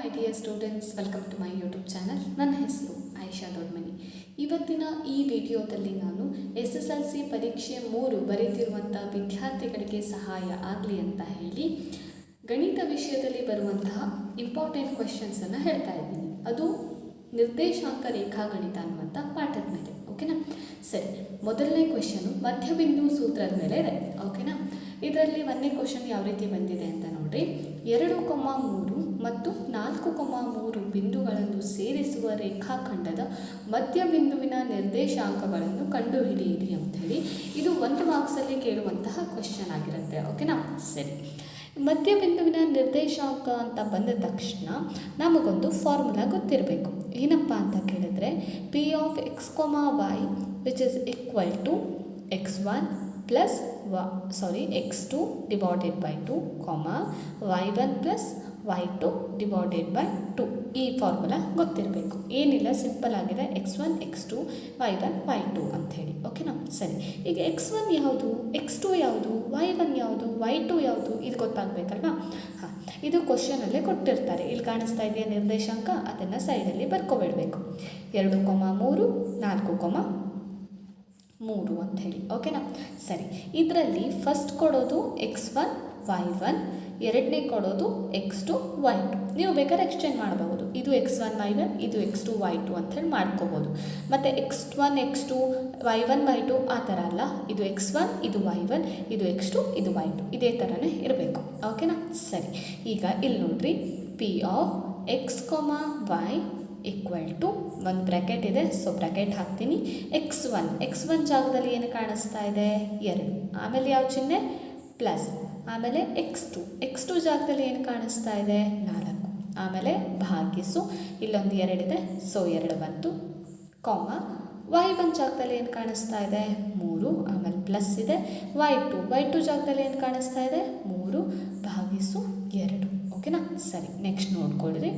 My dear students, welcome to my YouTube channel. ನನ್ನ ಹೆಸರು ಆಯಿಷಾ ದೊಡ್ಮನಿ. ಇವತ್ತಿನ ಈ ವಿಡಿಯೋದಲ್ಲಿ ನಾನು ಎಸ್ ಎಸ್ ಎಲ್ ಸಿ ಪರೀಕ್ಷೆ ಮೂರು ಬರೀತಿರುವಂಥ ವಿದ್ಯಾರ್ಥಿಗಳಿಗೆ ಸಹಾಯ ಆಗಲಿ ಅಂತ ಹೇಳಿ ಗಣಿತ ವಿಷಯದಲ್ಲಿ ಬರುವಂತಹ ಇಂಪಾರ್ಟೆಂಟ್ ಕ್ವೆಶನ್ಸನ್ನು ಹೇಳ್ತಾ ಇದ್ದೀನಿ. ಅದು ನಿರ್ದೇಶಾಂಕ ರೇಖಾಗಣಿತ ಅನ್ನುವಂಥ ಪಾಠದ ಮೇಲೆ ಓಕೆನಾ ಸರಿ, ಮೊದಲನೇ ಕ್ವೆಶನು ಮಧ್ಯಬಿಂದು ಸೂತ್ರದ ಮೇಲೆ ಇದೆ ಓಕೆನಾ ಇದರಲ್ಲಿ ಒಂದನೇ ಕ್ವಶನ್ ಯಾವ ರೀತಿ ಬಂದಿದೆ ಅಂತ ನೋಡಿರಿ. ಎರಡು, ಕೊಮ್ಮ ಮೂರು ಮತ್ತು ನಾಲ್ಕು ಕೊಮ ಮೂರು ಬಿಂದುಗಳನ್ನು ಸೇರಿಸುವ ರೇಖಾಖಂಡದ ಮಧ್ಯಬಿಂದುವಿನ ನಿರ್ದೇಶಾಂಕಗಳನ್ನು ಕಂಡುಹಿಡಿಯಿರಿ ಹೇಳಿ ಇದು ಒಂದು ಮಾರ್ಕ್ಸಲ್ಲಿ ಕೇಳುವಂತಹ ಕ್ವಶನ್ ಆಗಿರುತ್ತೆ. ಓಕೆನಾ ಸರಿ. ಮಧ್ಯಬಿಂದುವಿನ ನಿರ್ದೇಶಾಂಕ ಅಂತ ಬಂದ ತಕ್ಷಣ ನಮಗೊಂದು ಫಾರ್ಮುಲಾ ಗೊತ್ತಿರಬೇಕು. ಏನಪ್ಪ ಅಂತ ಕೇಳಿದ್ರೆ P of X comma Y which is equal to X one plus ವ sorry X two divided by two comma Y one plus Y two divided by two ಈ ಫಾರ್ಮುಲಾ ಗೊತ್ತಿರಬೇಕು. ಏನಿಲ್ಲ ಸಿಂಪಲ್ ಆಗಿದೆ. X one X two Y one Y two ಅಂಥೇಳಿ ಓಕೆನಾ ಸರಿ. ಈಗ X one ಯಾವುದು? ಎಕ್ಸ್ ಟು ಯಾವುದು? ವೈ ಒನ್ ಯಾವುದು? ವೈ ಟು ಯಾವುದು? ಇದು ಗೊತ್ತಾಗಬೇಕಲ್ವಾ? ಹಾಂ, ಇದು ಕ್ವಶನಲ್ಲೇ ಕೊಟ್ಟಿರ್ತಾರೆ. ಇಲ್ಲಿ ಕಾಣಿಸ್ತಾ ಇದೆಯಾ ನಿರ್ದೇಶಾಂಕ? ಅದನ್ನು ಸೈಡಲ್ಲಿ ಬರ್ಕೊಬಿಡಬೇಕು. ಎರಡು ಕೊಮ ಮೂರು, ನಾಲ್ಕು ಕೊಮ ಮೂರು ಅಂಥೇಳಿ ಓಕೆನಾ ಸರಿ. ಇದರಲ್ಲಿ ಫಸ್ಟ್ ಕೊಡೋದು ಎಕ್ಸ್ ಒನ್ ವೈ ಒನ್ ಎರಡನೇ ಕೊಡೋದು ಎಕ್ಸ್ ಟು ವೈ ಟು ನೀವು ಬೇಕಾದ್ರೆ ಎಕ್ಸ್ಚೇಂಜ್ ಮಾಡಬಹುದು. ಇದು ಎಕ್ಸ್ ಒನ್ ವೈ ಒನ್ ಇದು ಎಕ್ಸ್ ಟು ವೈ ಟು ಅಂಥೇಳಿ ಮಾಡ್ಕೋಬೋದು ಮತ್ತು X one X two Y one Y two ಆ ಥರ ಅಲ್ಲ. ಇದು ಎಕ್ಸ್ ಒನ್ ಇದು ವೈ ಒನ್ ಇದು ಎಕ್ಸ್ ಟು ಇದು ವೈ ಟು ಇದೇ ಥರನೇ ಇರಬೇಕು. ಓಕೆನಾ ಸರಿ. ಈಗ ಇಲ್ಲಿ ನೋಡ್ರಿ. P of X comma Y equal to ಒಂದು ಬ್ರ್ಯಾಕೆಟ್ ಇದೆ. ಸೊ ಬ್ರ್ಯಾಕೆಟ್ ಹಾಕ್ತೀನಿ. ಎಕ್ಸ್ ಒನ್ ಎಕ್ಸ್ ಒನ್ ಜಾಗದಲ್ಲಿ ಏನು ಕಾಣಿಸ್ತಾ ಇದೆ? ಎರಡು. ಆಮೇಲೆ ಯಾವ ಚಿಹ್ನೆ? ಪ್ಲಸ್ ಆಮೇಲೆ ಎಕ್ಸ್ ಟು ಎಕ್ಸ್ ಟು ಜಾಗದಲ್ಲಿ ಏನು ಕಾಣಿಸ್ತಾ ಇದೆ? ನಾಲ್ಕು. ಆಮೇಲೆ ಭಾಗಿಸು ಇಲ್ಲೊಂದು ಎರಡಿದೆ ಸೊ, ಎರಡು ಬಂತು. ಕಾಮ. ವೈ ಒನ್ ಜಾಗದಲ್ಲಿ ಏನು ಕಾಣಿಸ್ತಾ ಇದೆ? ಮೂರು. ಆಮೇಲೆ ಪ್ಲಸ್ ಇದೆ. ವೈ ಟು ವೈ ಟು ಜಾಗದಲ್ಲಿ ಏನು ಕಾಣಿಸ್ತಾ ಇದೆ? ಮೂರು. ಭಾಗಿಸು ಎರಡು. ಓಕೆನಾ ಸರಿ. ನೆಕ್ಸ್ಟ್ ನೋಡ್ಕೊಳ್ರಿ.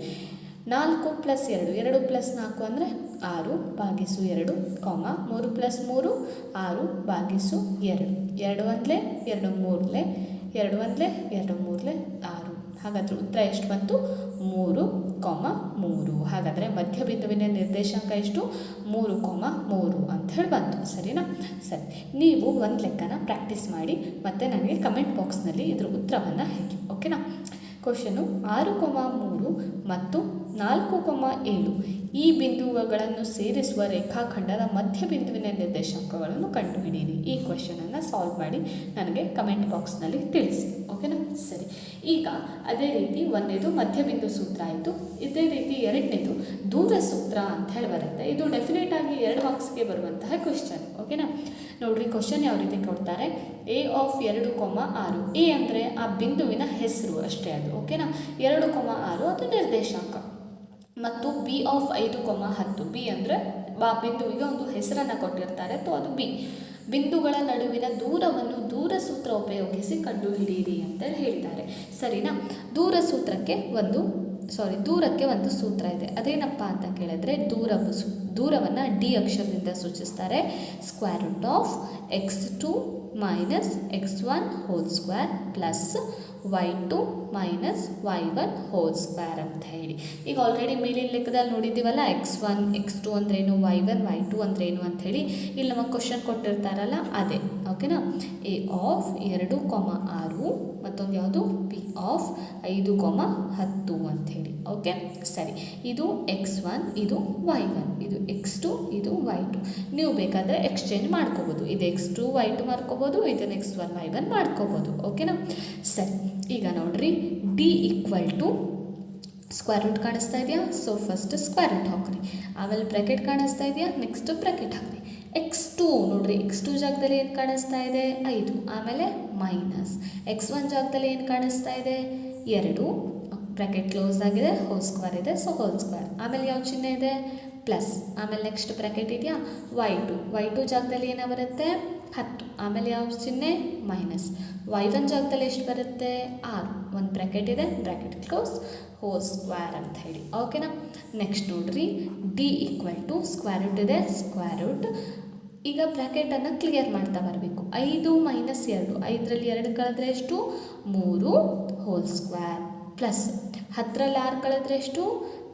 ನಾಲ್ಕು ಪ್ಲಸ್ ಎರಡು. ಎರಡು ಪ್ಲಸ್ ನಾಲ್ಕು ಅಂದರೆ ಆರು. ಭಾಗಿಸು ಎರಡು. ಕಾಮ. ಮೂರು ಪ್ಲಸ್ ಮೂರು, ಆರು. ಭಾಗಿಸು ಎರಡು. ಎರಡು ಒಂದಲೇ ಎರಡು ಮೂರಲೆ. ಎರಡು ಒಂದಲೇ, ಎರಡು ಮೂರಲೆ, ಆರು. ಹಾಗಾದರೆ ಉತ್ತರ ಎಷ್ಟು ಬಂತು? ಮೂರು ಕಾಮ ಮೂರು. ಹಾಗಾದರೆ ಮಧ್ಯಬಿಂದುವಿನ ನಿರ್ದೇಶಾಂಕ ಎಷ್ಟು? ಮೂರು ಕಾಮ ಮೂರು ಅಂತ ಹೇಳಿ ಬಂತು. ಸರಿನಾ? ಸರಿ. ನೀವು ಒಂದು ಲೆಕ್ಕನ ಪ್ರಾಕ್ಟೀಸ್ ಮಾಡಿ ಮತ್ತು ನನಗೆ ಕಮೆಂಟ್ ಬಾಕ್ಸ್ನಲ್ಲಿ ಇದ್ರ ಉತ್ತರವನ್ನು ಹೇಳಿ ಓಕೆನಾ ಕ್ವಶನು ಆರು ಕೊಮ ಮೂರು ಮತ್ತು ನಾಲ್ಕು ಕೊಮ ಏಳು. ಈ ಬಿಂದುಗಳನ್ನು ಸೇರಿಸುವ ರೇಖಾಖಂಡದ ಮಧ್ಯಬಿಂದುವಿನ ನಿರ್ದೇಶಾಂಕಗಳನ್ನು ಕಂಡುಹಿಡಿಯಿರಿ. ಈ ಕ್ವಶನನ್ನು ಸಾಲ್ವ್ ಮಾಡಿ ನನಗೆ ಕಮೆಂಟ್ ಬಾಕ್ಸ್ನಲ್ಲಿ ತಿಳಿಸಿ. ಓಕೆನಾ? ಸರಿ. ಈಗ ಅದೇ ರೀತಿ ಒಂದನೇದು ಮಧ್ಯಬಿಂದು ಸೂತ್ರ ಆಯಿತು. ಇದೇ ರೀತಿ ಎರಡನೇದು ದೂರ ಸೂತ್ರ ಅಂತ ಹೇಳಿ ಬರುತ್ತೆ. ಇದು ಡೆಫಿನೆಟ್ ಆಗಿ ಎರಡು ಬಾಕ್ಸ್ಗೆ ಬರುವಂತಹ ಕ್ವಶನ್ ಓಕೆನಾ? ನೋಡ್ರಿ ಕ್ವಶನ್ ಯಾವ ರೀತಿ ಕೊಡ್ತಾರೆ? ಎ ಆಫ್ ಎರಡು ಕೊಮ್ಮ ಆರು. ಎ ಅಂದರೆ ಆ ಬಿಂದುವಿನ ಹೆಸರು ಅಷ್ಟೇ ಅದು. ಓಕೆನಾ? ಎರಡು ಕೊಮ್ಮ ಆರು ಅದು ನಿರ್ದೇಶಾಂಕ. ಮತ್ತು ಬಿ ಆಫ್ ಐದು ಕೊಮ ಹತ್ತು. ಬಿ ಅಂದರೆ ಬಾ, ಬಿಂದುವಿಗೆ ಒಂದು ಹೆಸರನ್ನು ಕೊಟ್ಟಿರ್ತಾರೆ. ಸೊ ಅದು ಬಿ ಬಿಂದುಗಳ ನಡುವಿನ ದೂರವನ್ನು ದೂರ ಸೂತ್ರ ಉಪಯೋಗಿಸಿ ಕಂಡುಹಿಡಿಯಿರಿ ಅಂತ ಹೇಳ್ತಾರೆ. ಸರಿನಾ? ದೂರ ಸೂತ್ರಕ್ಕೆ ಒಂದು ಸಾರಿ ದೂರಕ್ಕೆ ಒಂದು ಸೂತ್ರ ಇದೆ. ಅದೇನಪ್ಪ ಅಂತ ಕೇಳಿದ್ರೆ ದೂರ ದೂರವನ್ನು ಡಿ ಅಕ್ಷರದಿಂದ ಸೂಚಿಸ್ತಾರೆ. Square root of X two minus X one whole square plus Y two minus Y one whole square ಅಂತ ಹೇಳಿ. ಈಗ ಆಲ್ರೆಡಿ ಮೇಲಿನ ಲೆಕ್ಕದಲ್ಲಿ ನೋಡಿದ್ದೀವಲ್ಲ ಎಕ್ಸ್ ಒನ್ ಎಕ್ಸ್ ಟು ಅಂದ್ರೇನು ವೈ ಒನ್ ವೈ ಟು ಅಂದ್ರೇನು ಅಂಥೇಳಿ ಇಲ್ಲಿ ನಮಗೆ ಕ್ವಶನ್ ಕೊಟ್ಟಿರ್ತಾರಲ್ಲ, ಅದೇ ಓಕೆನಾ ಎ ಆಫ್ ಎರಡು ಕೊಮ ಆರು, ಮತ್ತೊಂದು ಯಾವುದು? ಪಿ ಆಫ್ ಐದು ಕೊಮ ಹತ್ತು ಅಂಥೇಳಿ ಓಕೆ ಸರಿ, ಇದು ಎಕ್ಸ್ ಒನ್ ಇದು ವೈ ಒನ್ ಇದು ಎಕ್ಸ್ ಟು ಇದು ವೈ ಟು ನೀವು ಬೇಕಾದರೆ ಎಕ್ಸ್ಚೇಂಜ್ ಮಾಡ್ಕೋಬೋದು. ಇದು ಎಕ್ಸ್ ಟು ವೈ ಟು ಮಾಡ್ಕೋಬೋದು ಇದನ್ನು ಎಕ್ಸ್ ಒನ್ ವೈ ಒನ್ ಮಾಡ್ಕೋಬೋದು ಓಕೆನಾ ಸರಿ ಈಗ ನೋಡ್ರಿ D equal to square root ಕಾಣಿಸ್ತಾ ಇದೆಯಾ? ಸೊ ಫಸ್ಟ್ ಸ್ಕ್ವೇರ್ ರೂಟ್ ಹಾಕ್ರಿ. ಆಮೇಲೆ ಬ್ರ್ಯಾಕೆಟ್ ಕಾಣಿಸ್ತಾ ಇದೆಯಾ? ನೆಕ್ಸ್ಟ್ ಬ್ರ್ಯಾಕೆಟ್ ಹಾಕ್ರಿ. ಎಕ್ಸ್ ಟೂ ನೋಡ್ರಿ ಎಕ್ಸ್ ಟೂ ಜಾಗದಲ್ಲಿ ಏನು ಕಾಣಿಸ್ತಾ ಇದೆ? ಐದು. ಆಮೇಲೆ ಮೈನಸ್ ಎಕ್ಸ್ ಒನ್ ಜಾಗದಲ್ಲಿ ಏನು ಕಾಣಿಸ್ತಾ ಇದೆ? ಎರಡು. ಬ್ರ್ಯಾಕೆಟ್ ಕ್ಲೋಸ್ ಆಗಿದೆ ಹೋಲ್ ಸ್ಕ್ವೇರ್ ಇದೆ ಸೊ ಹೋಲ್ ಸ್ಕ್ವೇರ್ ಆಮೇಲೆ ಯಾವ ಚಿಹ್ನೆ ಇದೆ? ಪ್ಲಸ್. ಆಮೇಲೆ ನೆಕ್ಸ್ಟ್ ಬ್ರ್ಯಾಕೆಟ್ ಇದೆಯಾ? ವೈ ಟು ವೈ ಟು ಜಾಗದಲ್ಲಿ ಏನೋ ಬರುತ್ತೆ? ಹತ್ತು. ಆಮೇಲೆ ಯಾವ ಚಿಹ್ನೆ? ಮೈನಸ್ ವೈ ಒನ್ ಜಾಗದಲ್ಲಿ ಎಷ್ಟು ಬರುತ್ತೆ? ಆರು. ಒಂದು ಬ್ರ್ಯಾಕೆಟ್ ಇದೆ. ಬ್ರ್ಯಾಕೆಟ್ ಕ್ಲೋಸ್ ಹೋಲ್ ಸ್ಕ್ವೇರ್ ಅಂತ ಹೇಳಿ. ಓಕೆನಾ ನೆಕ್ಸ್ಟ್ ನೋಡ್ರಿ. D equal to square root ಇದೆ. ಸ್ಕ್ವೇರ್ ರೂಟ್ ಈಗ ಬ್ರ್ಯಾಕೆಟನ್ನು ಕ್ಲಿಯರ್ ಮಾಡ್ತಾ ಬರಬೇಕು. ಐದು ಮೈನಸ್ ಎರಡು. ಐದರಲ್ಲಿ ಎರಡು ಕಳೆದ್ರೆ ಎಷ್ಟು? ಮೂರು. ಹೋಲ್ ಸ್ಕ್ವೇರ್ ಪ್ಲಸ್ ಹತ್ತರಲ್ಲಿ ಆರು ಕಳೆದ್ರೆ ಎಷ್ಟು?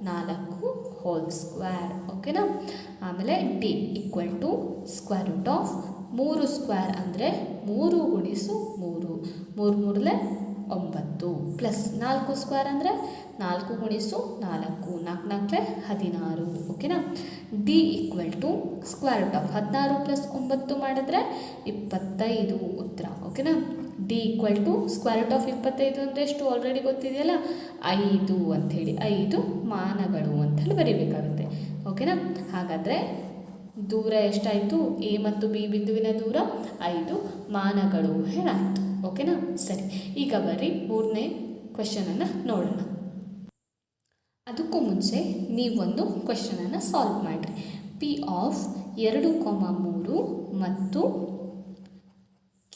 ನಾಲ್ಕು. ಹೋಲ್ ಸ್ಕ್ವೇರ್ ಓಕೆನಾ ಆಮೇಲೆ D equal to square root of ಮೂರು ಸ್ಕ್ವೇರ್ ಅಂದರೆ ಮೂರು ಗುಣಿಸು ಮೂರು. ಮೂರು ಮೂರಲೆ ಒಂಬತ್ತು. ಪ್ಲಸ್ ನಾಲ್ಕು ಸ್ಕ್ವೇರ್ ಅಂದರೆ ನಾಲ್ಕು ಗುಣಿಸು ನಾಲ್ಕು. ನಾಲ್ಕು ನಾಲ್ಕಲೆ ಹದಿನಾರು ಓಕೆನಾ D equal to square root of ಹದಿನಾರು ಪ್ಲಸ್ ಒಂಬತ್ತು ಮಾಡಿದ್ರೆ ಇಪ್ಪತ್ತೈದು ಉತ್ತರ ಓಕೆನಾ D equal to square root of ಇಪ್ಪತ್ತೈದು ಅಂದರೆ ಎಷ್ಟು ಆಲ್ರೆಡಿ ಗೊತ್ತಿದೆಯಲ್ಲ? ಐದು ಅಂಥೇಳಿ ಐದು ಮಾನಗಳು ಅಂತೇಳಿ ಬರೀಬೇಕಾಗುತ್ತೆ. ಓಕೆನಾ ಹಾಗಾದರೆ ದೂರ ಎಷ್ಟಾಯಿತು? ಎ ಮತ್ತು ಬಿ ಬಿಂದುವಿನ ದೂರ ಐದು ಮಾನಗಳು ಹೇಳಾಯಿತು ಓಕೆನಾ ಸರಿ. ಈಗ ಬರ್ರಿ ಮೂರನೇ ಕ್ವೆಶನನ್ನು ನೋಡೋಣ. ಅದಕ್ಕೂ ಮುಂಚೆ ನೀವೊಂದು ಕ್ವೆಶನನ್ನು ಸಾಲ್ವ್ ಮಾಡಿರಿ. ಪಿ ಆಫ್ ಎರಡು ಕೊಮ ಮೂರು ಮತ್ತು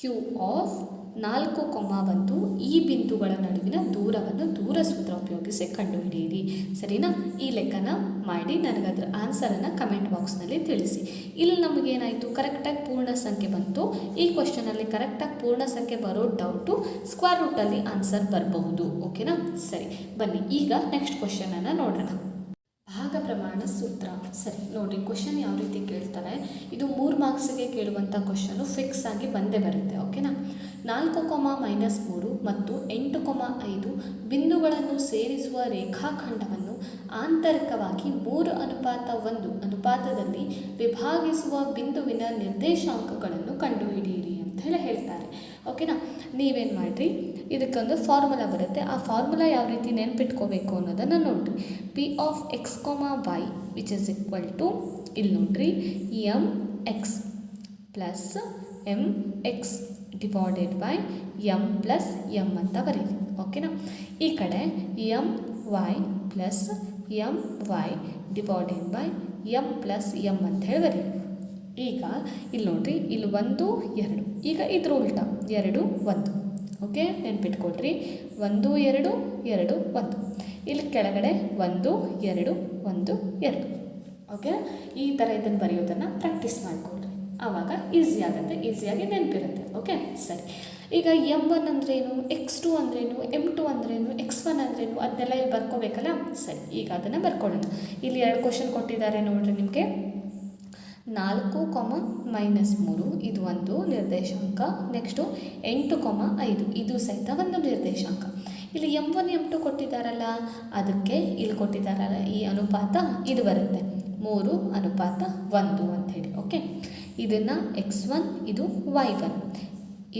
ಕ್ಯೂ ಆಫ್ ನಾಲ್ಕು ಕೊಮ್ಮ ಒಂದು ಈ ಬಿಂದುಗಳ ನಡುವಿನ ದೂರವನ್ನು ದೂರ ಸೂತ್ರ ಉಪಯೋಗಿಸಿ ಕಂಡುಹಿಡಿಯಿರಿ. ಸರಿನಾ? ಈ ಲೆಕ್ಕನ ಮಾಡಿ ನನಗದ್ರ ಆನ್ಸರನ್ನು ಕಮೆಂಟ್ ಬಾಕ್ಸ್ನಲ್ಲಿ ತಿಳಿಸಿ. ಇಲ್ಲಿ ನಮಗೇನಾಯಿತು? ಕರೆಕ್ಟಾಗಿ ಪೂರ್ಣ ಸಂಖ್ಯೆ ಬಂತು. ಈ ಕ್ವಶನಲ್ಲಿ ಕರೆಕ್ಟಾಗಿ ಪೂರ್ಣ ಸಂಖ್ಯೆ ಬರೋ ಡೌಟು ಸ್ಕ್ವೇರ್ ರೂಟಲ್ಲಿ ಆನ್ಸರ್ ಬರಬಹುದು. ಓಕೆನಾ? ಸರಿ, ಬನ್ನಿ, ಈಗ ನೆಕ್ಸ್ಟ್ ಕ್ವಶನನ್ನು ನೋಡೋಣ ಭಾಗ ಪ್ರಮಾಣ ಸೂತ್ರ. ಸರಿ ನೋಡಿ ಕ್ವಶನ್ ಯಾವ ರೀತಿ ಕೇಳ್ತಾರೆ? ಇದು ಮೂರು ಮಾರ್ಕ್ಸಿಗೆ ಕೇಳುವಂಥ ಕ್ವಶನು ಫಿಕ್ಸ್ ಆಗಿ ಬಂದೇ ಬರುತ್ತೆ. ಓಕೆನಾ? ನಾಲ್ಕು ಕೊಮ ಮೈನಸ್ ಮೂರು ಮತ್ತು ಎಂಟು ಕೊಮ ಐದು ಬಿಂದುಗಳನ್ನು ಸೇರಿಸುವ ರೇಖಾಖಂಡವನ್ನು ಆಂತರಿಕವಾಗಿ ಮೂರು ಅನುಪಾತ ಒಂದು ಅನುಪಾತದಲ್ಲಿ ವಿಭಾಗಿಸುವ ಬಿಂದುವಿನ ನಿರ್ದೇಶಾಂಕಗಳನ್ನು ಕಂಡುಹಿಡಿಯಿರಿ ಅಂತ ಹೇಳಿ ಹೇಳ್ತಾರೆ. ಓಕೆನಾ? ನೀವೇನು ಮಾಡಿರಿ? ಇದಕ್ಕೊಂದು ಫಾರ್ಮುಲಾ ಬರುತ್ತೆ. ಆ ಫಾರ್ಮುಲಾ ಯಾವ ರೀತಿ ನೆನ್ಪಿಟ್ಕೋಬೇಕು ಅನ್ನೋದನ್ನು ನೋಡಿರಿ. P of X comma Y which is equal to ಇಲ್ಲಿ ನೋಡ್ರಿ M X plus M X divided by M plus M ಅಂತ ಬರೀರಿ. ಓಕೆನಾ ಈ ಕಡೆ M Y plus M Y divided by M plus M ಅಂತ ಹೇಳಿ ಬರೀರಿ. ಈಗ ಇಲ್ಲಿ ನೋಡಿರಿ, ಇಲ್ಲಿ ಒಂದು, ಎರಡು. ಈಗ ಇದ್ರ ಉಲ್ಟ, ಎರಡು, ಒಂದು. ಓಕೆ ನೆನ್ಪಿಟ್ಕೊಡ್ರಿ ಒಂದು, ಎರಡು ಎರಡು, ಒಂದು. ಇಲ್ಲಿ ಕೆಳಗಡೆ ಒಂದು, ಎರಡು ಒಂದು, ಎರಡು. ಓಕೆ ಈ ಥರ ಇದನ್ನು ಬರೆಯೋದನ್ನು ಪ್ರಾಕ್ಟೀಸ್ ಮಾಡಿಕೊಳ್ರಿ. ಆವಾಗ ಈಸಿ ಆಗುತ್ತೆ ಈಸಿಯಾಗಿ ನೆನಪಿರುತ್ತೆ. ಓಕೆ ಸರಿ. ಈಗ ಎಂ ಒನ್ ಅಂದ್ರೇನು ಎಕ್ಸ್ ಟು ಅಂದ್ರೇನು ಎಂ ಟು ಅಂದ್ರೇನು ಎಕ್ಸ್ ಒನ್ ಅಂದ್ರೇನು, ಅದನ್ನೆಲ್ಲ ಇಲ್ಲಿ ಬರ್ಕೋಬೇಕಲ್ಲ? ಸರಿ, ಈಗ ಅದನ್ನು ಬರ್ಕೊಳ್ಳೋಣ. ಇಲ್ಲಿ ಎರಡು ಕ್ವಶನ್ ಕೊಟ್ಟಿದ್ದಾರೆ ನೋಡಿರಿ ನಿಮಗೆ. ನಾಲ್ಕು ಕೊಮ ಮೈನಸ್ ಮೂರು, ಇದು ಒಂದು ನಿರ್ದೇಶಾಂಕ. ನೆಕ್ಸ್ಟು ಎಂಟು ಕೊಮ ಐದು, ಇದು ಸಹಿತ ಒಂದು ನಿರ್ದೇಶಾಂಕ. ಇಲ್ಲಿ ಎಂ ಒನ್ ಎಂ ಟು ಕೊಟ್ಟಿದ್ದಾರಲ್ಲ, ಅದಕ್ಕೆ ಇಲ್ಲಿ ಕೊಟ್ಟಿದ್ದಾರಲ್ಲ ಈ ಅನುಪಾತ, ಇದು ಬರುತ್ತೆ. ಮೂರು ಅನುಪಾತ ಒಂದು ಹೇಳಿ ಓಕೆ ಇದನ್ನು ಎಕ್ಸ್ ಒನ್ ಇದು ವೈ ಒನ್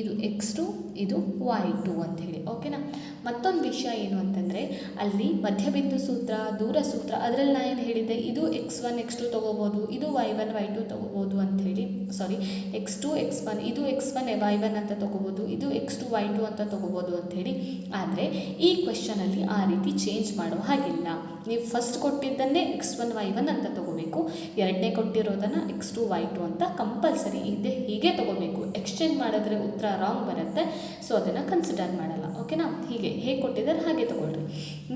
ಇದು ಎಕ್ಸ್ ಟು ಇದು ವೈ ಟು ಹೇಳಿ ಓಕೆನಾ ಮತ್ತೊಂದು ವಿಷಯ ಏನು ಅಂತಂದರೆ, ಅಲ್ಲಿ ಮಧ್ಯಬಿಂದು ಸೂತ್ರ, ದೂರ ಸೂತ್ರ ಅದರಲ್ಲಿ ನಾನು ಏನು ಹೇಳಿದ್ದೆ? ಇದು ಎಕ್ಸ್ ಒನ್ ಎಕ್ಸ್ ಟು ತೊಗೋಬೋದು, ಇದು ವೈ ಒನ್ ವೈ ಟು ತೊಗೋಬೋದು ಅಂಥೇಳಿ sorry X two X one ಇದು ಎಕ್ಸ್ ಒನ್ ವೈ ಒನ್ ಅಂತ ತೊಗೋಬೋದು, ಇದು ಎಕ್ಸ್ ಟು ವೈ ಟು ಅಂತ ತೊಗೋಬೋದು ಅಂಥೇಳಿ ಆದರೆ ಈ ಕ್ವೆಶನಲ್ಲಿ ಆ ರೀತಿ ಚೇಂಜ್ ಮಾಡೋ ಹಾಗಿಲ್ಲ. ನೀವು ಫಸ್ಟ್ ಕೊಟ್ಟಿದ್ದನ್ನೇ ಎಕ್ಸ್ ಒನ್ ವೈ ಒನ್ ಅಂತ ತೊಗೋಬೇಕು, ಎರಡನೇ ಕೊಟ್ಟಿರೋದನ್ನು ಎಕ್ಸ್ ಟು ವೈ ಟು ಅಂತ ಕಂಪಲ್ಸರಿ ಇದೆ, ಹೀಗೆ ತೊಗೋಬೇಕು. ಎಕ್ಸ್ಚೇಂಜ್ ಮಾಡಿದ್ರೆ ಉತ್ತರ ರಾಂಗ್ ಬರುತ್ತೆ. ಸೊ ಅದನ್ನು ಕನ್ಸಿಡರ್ ಮಾಡಲ್ಲ. ಓಕೆನಾ ಹೀಗೆ, ಹೇಗೆ ಕೊಟ್ಟಿದ್ದಾರೆ? ಹಾಗೆ ತೊಗೊಳ್ರಿ.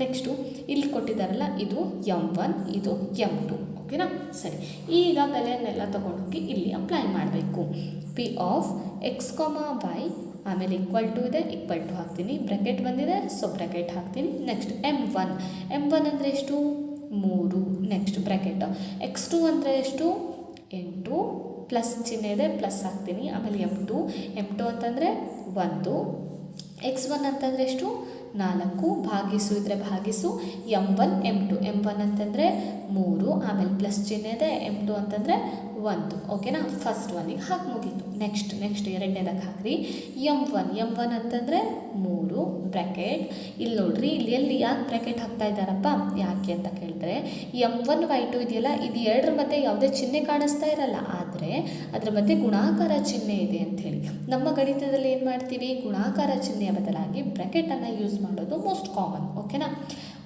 ನೆಕ್ಸ್ಟು ಇಲ್ಲಿ ಕೊಟ್ಟಿದ್ದಾರಲ್ಲ, ಇದು ಎಂ ಒನ್ ಇದು ಎಂ ಟು ಓಕೆನಾ ಸರಿ. ಈಗ ಬೆಲೆಯನ್ನೆಲ್ಲ ತೊಗೊಂಡೋಗಿ ಇಲ್ಲಿ ಅಪ್ಲೈ ಮಾಡಬೇಕು. P of x comma y ಆಮೇಲೆ ಈಕ್ವಲ್ ಟು ಇದೆ ಈಕ್ವಲ್ ಟು ಹಾಕ್ತೀನಿ. ಬ್ರ್ಯಾಕೆಟ್ ಬಂದಿದೆ ಸೊ ಬ್ರ್ಯಾಕೆಟ್ ಹಾಕ್ತೀನಿ. Next m one m one ಅಂದರೆ ಎಷ್ಟು? ಮೂರು. ನೆಕ್ಸ್ಟ್ ಬ್ರ್ಯಾಕೆಟ್ ಎಕ್ಸ್ ಟು ಅಂದರೆ ಎಷ್ಟು? ಎಂಟು. ಪ್ಲಸ್ ಚಿಹ್ನೆ ಇದೆ ಪ್ಲಸ್ ಹಾಕ್ತೀನಿ. ಆಮೇಲೆ ಎಂ ಟು ಎಂ ಟು ಅಂತಂದರೆ ಒಂದು. ಎಕ್ಸ್ ಒನ್ ಅಂತಂದರೆ ಎಷ್ಟು? ನಾಲ್ಕು. ಭಾಗಿಸು ಇದ್ರೆ ಭಾಗಿಸು m one m two m one ಅಂತಂದರೆ ಮೂರು. ಆಮೇಲೆ ಪ್ಲಸ್ ಚಿಹ್ನೆ ಇದೆ ಎಂ ಟು ಅಂತಂದರೆ ಒಂದು. ಓಕೆನಾ ಫಸ್ಟ್ ಒನಿಗೆ ಹಾಕಿ ಮುಗೀತು. ನೆಕ್ಸ್ಟ್ ನೆಕ್ಸ್ಟ್ ಎರಡನೇದಕ್ಕೆ ಹಾಕ್ರಿ. ಎಂ ಒನ್ ಎಂ ಒನ್ ಅಂತಂದರೆ ಮೂರು. ಬ್ರ್ಯಾಕೆಟ್ ಇಲ್ಲಿ ನೋಡ್ರಿ, ಇಲ್ಲಿ ಎಲ್ಲಿ ಯಾಕೆ ಬ್ರ್ಯಾಕೆಟ್ ಹಾಕ್ತಾ ಇದ್ದಾರಪ್ಪ? ಯಾಕೆ ಅಂತ ಕೇಳಿದ್ರೆ ಎಂ ಒನ್ ವೈ ಟು ಇದೆಯಲ್ಲ, ಇದು ಎರಡರ ಮತ್ತೆ ಯಾವುದೇ ಚಿಹ್ನೆ ಕಾಣಿಸ್ತಾ ಇರಲ್ಲ. ಆದರೆ ಅದರ ಮಧ್ಯೆ ಗುಣಾಕಾರ ಚಿಹ್ನೆ ಇದೆ ಅಂಥೇಳಿ ನಮ್ಮ ಗಣಿತದಲ್ಲಿ ಏನು ಮಾಡ್ತೀವಿ? ಗುಣಾಕಾರ ಚಿಹ್ನೆಯ ಬದಲಾಗಿ ಬ್ರ್ಯಾಕೆಟನ್ನು ಯೂಸ್ ಮಾಡೋದು ಮೋಸ್ಟ್ ಕಾಮನ್ ಓಕೆನಾ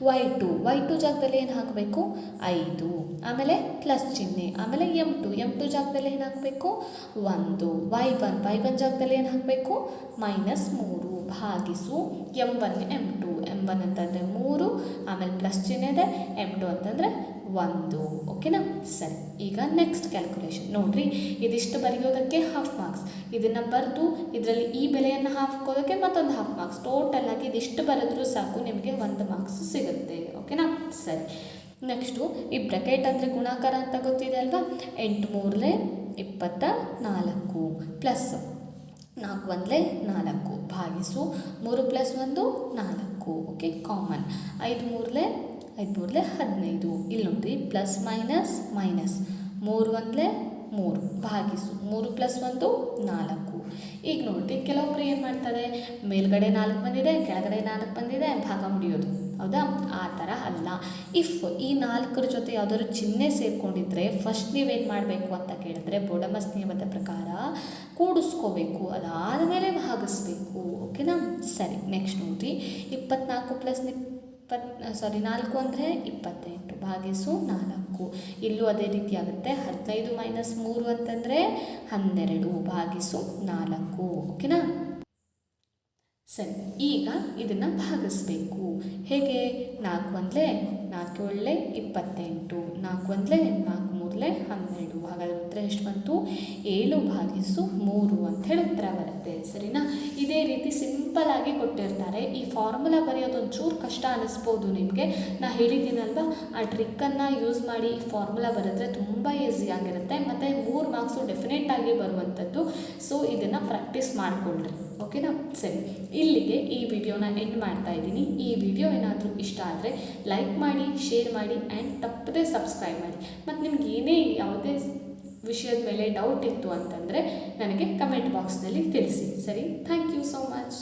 ವೈ ಟು ವೈ ಟು ಜಾಗದಲ್ಲಿ ಏನು ಹಾಕಬೇಕು? ಐದು. ಆಮೇಲೆ ಪ್ಲಸ್ ಚಿಹ್ನೆ. ಆಮೇಲೆ ಎಂ ಟು ಎಂ ಟು ಜಾಗದಲ್ಲಿ ಏನು ಹಾಕಬೇಕು? ಒಂದು. ವೈ ಒನ್ ವೈ ಒನ್ ಜಾಗದಲ್ಲಿ ಏನು ಹಾಕಬೇಕು? ಮೈನಸ್ ಮೂರು. ಭಾಗಿಸು m one m two m one ಅಂತಂದರೆ ಮೂರು. ಆಮೇಲೆ ಪ್ಲಸ್ ಚಿಹ್ನೆ ಇದೆ. ಎಂ ಟು ಅಂತಂದರೆ ಒಂದು. ಓಕೆನಾ ಸರಿ. ಈಗ ನೆಕ್ಸ್ಟ್ ಕ್ಯಾಲ್ಕುಲೇಷನ್ ನೋಡಿರಿ, ಇದಿಷ್ಟು ಬರೆಯೋದಕ್ಕೆ ಹಾಫ್ ಮಾರ್ಕ್ಸ್ ಇದನ್ನು ಬರೆದು ಇದರಲ್ಲಿ ಈ ಬೆಲೆಯನ್ನು ಹಾಫ್ ಹಾಕೋದಕ್ಕೆ ಮತ್ತೊಂದು ಹಾಫ್ ಮಾರ್ಕ್ಸ್ ಟೋಟಲ್ ಆಗಿ ಇದಿಷ್ಟು ಬರೆದ್ರೂ ಸಾಕು, ನಿಮಗೆ ಒಂದು ಮಾರ್ಕ್ಸ್ ಸಿಗುತ್ತೆ. ಓಕೆನಾ ಸರಿ. ನೆಕ್ಸ್ಟು ಈ ಬ್ರಕೆಟ್ ಅಂದರೆ ಗುಣಾಕಾರ ಅಂತ ಗೊತ್ತಿದೆ ಅಲ್ವಾ? ಎಂಟು ಮೂರಲೆ ಇಪ್ಪತ್ತ ನಾಲ್ಕು ಪ್ಲಸ್ ನಾಲ್ಕು ಒಂದಲೇ ನಾಲ್ಕು. ಭಾಗಿಸು ಮೂರು ಪ್ಲಸ್ ಒಂದು ನಾಲ್ಕು. ಓಕೆ ಕಾಮನ್ ಐದು ಮೂರಲೆ ಐದು ಮೂರಲೆ ಹದಿನೈದು. ಇಲ್ಲಿ ಪ್ಲಸ್ ಮೈನಸ್ ಮೈನಸ್ ಮೂರು ಒಂದಲೇ ಮೂರು. ಭಾಗಿಸು ಮೂರು ಪ್ಲಸ್ ಒಂದು ನಾಲ್ಕು. ಈಗ ನೋಡಿ ಕೆಲವೊಬ್ರು ಏನು ಮಾಡ್ತಾರೆ, ಮೇಲ್ಗಡೆ ನಾಲ್ಕು ಬಂದಿದೆ ಕೆಳಗಡೆ ನಾಲ್ಕು ಬಂದಿದೆ ಭಾಗ ಹೊಡೆಯೋದು ಹೌದಾ? ಆ ಥರ ಅಲ್ಲ. ಇಫ್ ಈ ನಾಲ್ಕರ ಜೊತೆ ಯಾವುದಾದ್ರು ಚಿಹ್ನೆ ಸೇರಿಕೊಂಡಿದ್ರೆ ಫಸ್ಟ್ ನೀವೇನು ಮಾಡಬೇಕು ಅಂತ ಕೇಳಿದ್ರೆ ಬೋಡಮಸ್ ನಿಯಮದ ಪ್ರಕಾರ ಕೂಡಿಸ್ಕೋಬೇಕು. ಅದಾದಮೇಲೆ ಭಾಗಿಸ್ಬೇಕು. ಓಕೆನಾ ಸರಿ ನೆಕ್ಸ್ಟ್ ನೋಡಿ. ಇಪ್ಪತ್ನಾಲ್ಕು ಪ್ಲಸ್ ಇಪ್ಪತ್ ಸಾರಿ ನಾಲ್ಕು ಅಂದರೆ ಇಪ್ಪತ್ತೆಂಟು, ಭಾಗಿಸು ನಾಲ್ಕು. ಇಲ್ಲೂ ಅದೇ ರೀತಿ ಆಗುತ್ತೆ. ಹದಿನೈದು ಮೈನಸ್ ಮೂರು ಅಂತಂದರೆ ಹನ್ನೆರಡು, ಭಾಗಿಸು ನಾಲ್ಕು. ಓಕೆನಾ ಸರಿ, ಈಗ ಇದನ್ನು ಭಾಗಿಸ್ಬೇಕು. ಹೇಗೆ? ನಾಲ್ಕು ಒಂದಲೇ ನಾಲ್ಕು ಒಳ್ಳೆ ಇಪ್ಪತ್ತೆಂಟು, ನಾಲ್ಕು ಒಂದಲೇ ನಾಲ್ಕು. ಮೂರಲೆ ಹನ್ನೆರಡು ಹಾಗಾದ್ರೆ ಉತ್ತರ ಎಷ್ಟು ಬಂತು? ಏಳು ಭಾಗಿಸು ಮೂರು ಅಂತ ಹೇಳಿ ಉತ್ತರ ಬರುತ್ತೆ. ಸರಿನಾ? ಇದೇ ರೀತಿ ಸಿಂಪಲ್ ಆಗಿ ಕೊಟ್ಟಿರ್ತಾರೆ. ಈ ಫಾರ್ಮುಲಾ ಬರೆಯೋದು ಒಂಚೂರು ಕಷ್ಟ ಅನ್ನಿಸ್ಬೋದು ನಿಮಗೆ. ನಾ ಹೇಳಿದ್ದೀನಲ್ವ? ಆ ಟ್ರಿಕ್ಕನ್ನು ಯೂಸ್ ಮಾಡಿ ಈ ಫಾರ್ಮುಲಾ ಬರೆದ್ರೆ ತುಂಬ ಈಸಿ ಆಗಿರುತ್ತೆ. ಮತ್ತು ಮೂರು ಮಾರ್ಕ್ಸು ಡೆಫಿನೆಟ್ ಆಗಿ ಬರುವಂಥದ್ದು. ಸೊ, ಇದನ್ನು ಪ್ರಾಕ್ಟೀಸ್ ಮಾಡಿಕೊಳ್ಳ್ರಿ ಓಕೆನಾ ಸರಿ. ಇಲ್ಲಿಗೆ ಈ ವಿಡಿಯೋನ ಎಂಡ್ ಮಾಡ್ತಾ ಇದ್ದೀನಿ. ಈ ವಿಡಿಯೋ ಏನಾದರೂ ಇಷ್ಟ ಆದರೆ ಲೈಕ್ ಮಾಡಿ ಶೇರ್ ಮಾಡಿ ಆ್ಯಂಡ್ ತಪ್ಪದೇ ಸಬ್ಸ್ಕ್ರೈಬ್ ಮಾಡಿ. ಮತ್ತು ನಿಮ್ಗೆ ಏನೇ ಯಾವುದೇ ವಿಷಯದ ಮೇಲೆ ಡೌಟ್ ಇತ್ತು ಅಂತಂದರೆ ನನಗೆ ಕಮೆಂಟ್ ಬಾಕ್ಸ್ನಲ್ಲಿ ತಿಳಿಸಿ. ಸರಿ? Thank you so much